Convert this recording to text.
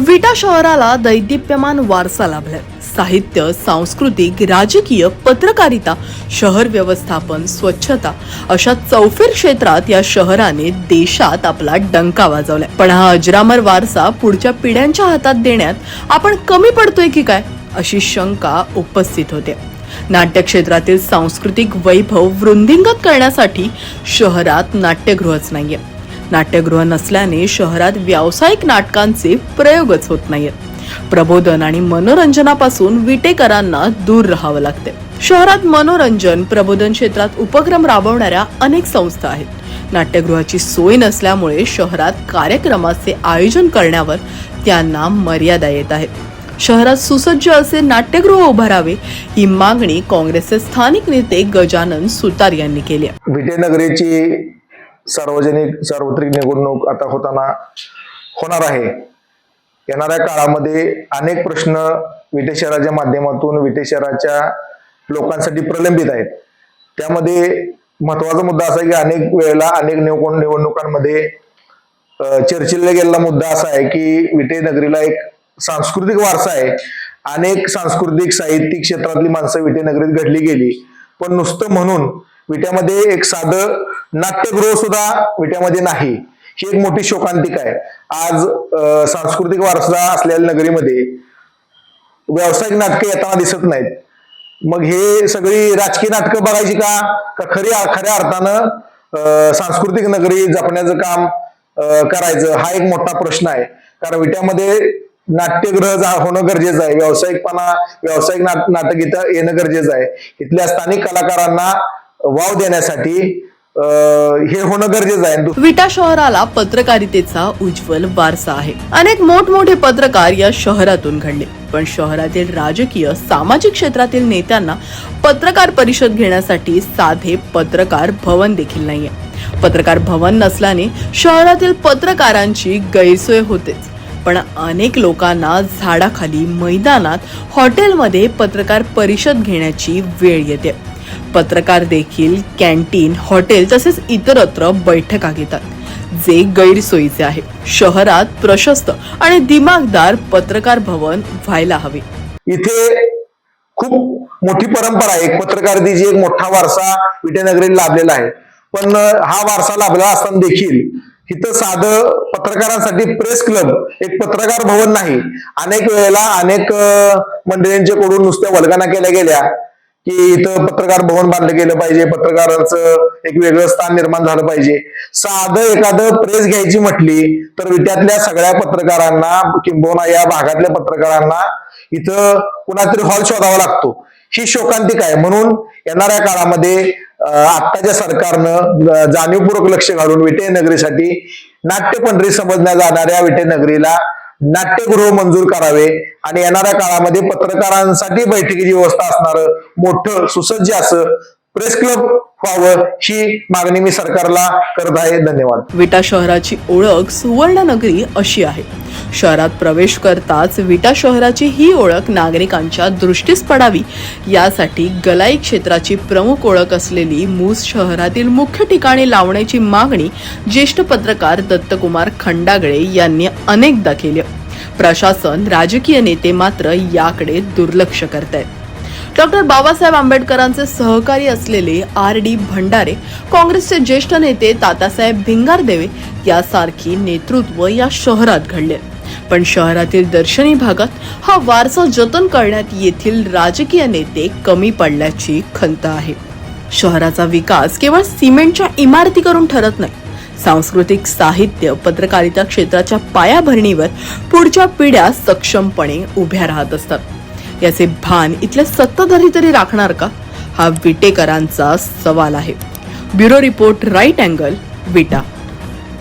विटा शहराला दैदिप्यमान वारसा लाभलाय. साहित्य सांस्कृतिक राजकीय पत्रकारिता शहर व्यवस्थापन स्वच्छता अशा चौफेर क्षेत्रात या शहराने देशात आपला डंका वाजवलाय. पण हा अजरामर वारसा पुढच्या पिढ्यांच्या हातात देण्यात आपण कमी पडतोय की काय अशी शंका उपस्थित होते. नाट्यक्षेत्रातील सांस्कृतिक वैभव वृद्धिंगत करण्यासाठी शहरात नाट्यगृहच नाहीये. नाट्यगृह नसल्याने शहरात व्यावसायिक नाटकांचे प्रयोगच होत नाहीत प्रबोधन आणि मनोरंजनापासून विटेकरांना दूर राहावं लागते. शहरात मनोरंजन प्रबोधन क्षेत्रात उपक्रम राबवणाऱ्या अनेक संस्था आहेत. नाट्यगृहाची सोय नसल्यामुळे शहरात कार्यक्रमाचे आयोजन करण्यावर त्यांना मर्यादा येत आहेत. शहरात सुसज्ज असे नाट्यगृह उभारावे ही मागणी काँग्रेसचे स्थानिक नेते गजानन सुतार यांनी केली विजयनगरीची सार्वजनिक सार्वत्रिक निवडणूक आता होताना होणार आहे. येणाऱ्या काळामध्ये अनेक प्रश्न विटे शहराच्या माध्यमातून विटे शहराच्या लोकांसाठी प्रलंबित आहेत. त्यामध्ये महत्त्वाचा मुद्दा असा आहे की अनेक वेळेला अनेक निवड निवडणुकांमध्ये अ, चर्चिला गेलेला मुद्दा असा आहे की विटे नगरीला एक सांस्कृतिक वारसा आहे. अनेक सांस्कृतिक साहित्यिक क्षेत्रातली माणसं विटे नगरीत घडली गेली. पण नुसतं म्हणून विट्यामध्ये एक साधं नाट्यगृह सुद्धा विट्यामध्ये नाही. ही एक मोठी शोकांतिका आहे. आज सांस्कृतिक वारसा असलेल्या नगरीमध्ये व्यावसायिक नाटकं येताना दिसत नाहीत. मग हे सगळी राजकीय नाटकं बघायची का? का खरी खऱ्या अर्थानं सांस्कृतिक नगरी जपण्याचं काम करायचं? हा एक मोठा प्रश्न आहे. कारण विट्यामध्ये नाट्यगृह होणं गरजेचं आहे. व्यावसायिकपणा व्यावसायिक नाट नाटक इथं येणं गरजेचं आहे. इथल्या स्थानिक कलाकारांना वाव देण्यासाठी हे होणं गरजेचं आहे. विटा शहराला पत्रकारितेचा उज्ज्वल वारसा आहे. अनेक मोठमोठे पत्रकार या शहरातून घडले. पण शहरातील राजकीय सामाजिक क्षेत्रातील नेत्यांना पत्रकार परिषद घेण्यासाठी साधे पत्रकार भवन देखील नाहीये. पत्रकार भवन नसल्याने शहरातील पत्रकारांची गैरसोय होतेच. पण अनेक लोकांना झाडाखाली मैदानात हॉटेलमध्ये पत्रकार परिषद घेण्याची वेळ येते. पत्रकार देखील कॅन्टीन हॉटेल तसेच इतरत्र बैठका घेतात. जे गैरसोयीचे आहे. शहरात प्रशस्त आणि दिमागदार पत्रकार भवन व्हायला हवे. इथे खूप मोठी परंपरा आहे. पत्रकारितेची एक मोठा वारसा विजयनगरीला लाभलेला आहे. पण हा वारसा लाभला असताना देखील इथं साधं पत्रकारांसाठी प्रेस क्लब एक पत्रकार भवन नाही. अनेक वेळेला अनेक मंडळींच्या कडून नुसत्या वल्गना केल्या गेल्या. की इथं पत्रकार भवन बांधलं गेलं पाहिजे पत्रकारांचं एक वेगळं स्थान निर्माण झालं पाहिजे. साधं एखादं प्रेस घ्यायची म्हटली तर विट्यातल्या सगळ्या पत्रकारांना किंबहुना या भागातल्या पत्रकारांना इथं कुणातरी हॉल शोधावा लागतो. ही शोकांतिक आहे. म्हणून येणाऱ्या काळामध्ये आत्ताच्या सरकारनं जाणीवपूर्वक लक्ष घालून विटे नगरीसाठी नाट्यपंढरी समजल्या जाणाऱ्या विटे नगरीला नाट्यगृह मंजूर करावे. आणि येणाऱ्या काळामध्ये पत्रकारांसाठी बैठकीची व्यवस्था असणारं मोठं सुसज्ज असं प्रेस क्लब व्हावं ही मागणी मी सरकारला करत आहे. धन्यवाद. विटा शहराची ओळख सुवर्ण नगरी अशी आहे. शहरात प्रवेश करताच विटा शहराची ही ओळख नागरिकांच्या दृष्टीस पडावी. यासाठी गलाई क्षेत्राची प्रमुख ओळख असलेली मूस शहरातील मुख्य ठिकाणी लावण्याची मागणी ज्येष्ठ पत्रकार दत्तकुमार खंडागळे यांनी अनेकदा केली. प्रशासन राजकीय नेते मात्र याकडे दुर्लक्ष करत आहेत डॉक्टर बाबासाहेब आंबेडकरांचे सहकारी असलेले आर डी भंडारे काँग्रेसचे ज्येष्ठ नेते तातासाहेब भिंगारदेवे यासारखी नेतृत्व या शहरात घडले. पण शहरातील दर्शनी भागात हा वारसा जतन करण्यात येथील राजकीय नेते कमी पडल्याची खंत आहे. शहराचा विकास केवळ सिमेंटच्या इमारती करून ठरत नाही सांस्कृतिक साहित्य पत्रकारिता क्षेत्राच्या पायाभरणीवर पुढच्या पिढ्या सक्षमपणे उभ्या राहत असतात. याचे भान इथल्या सत्ताधारी तरी राखणार का? हा विटेकरांचा सवाल आहे. Bureau report right angle Vita.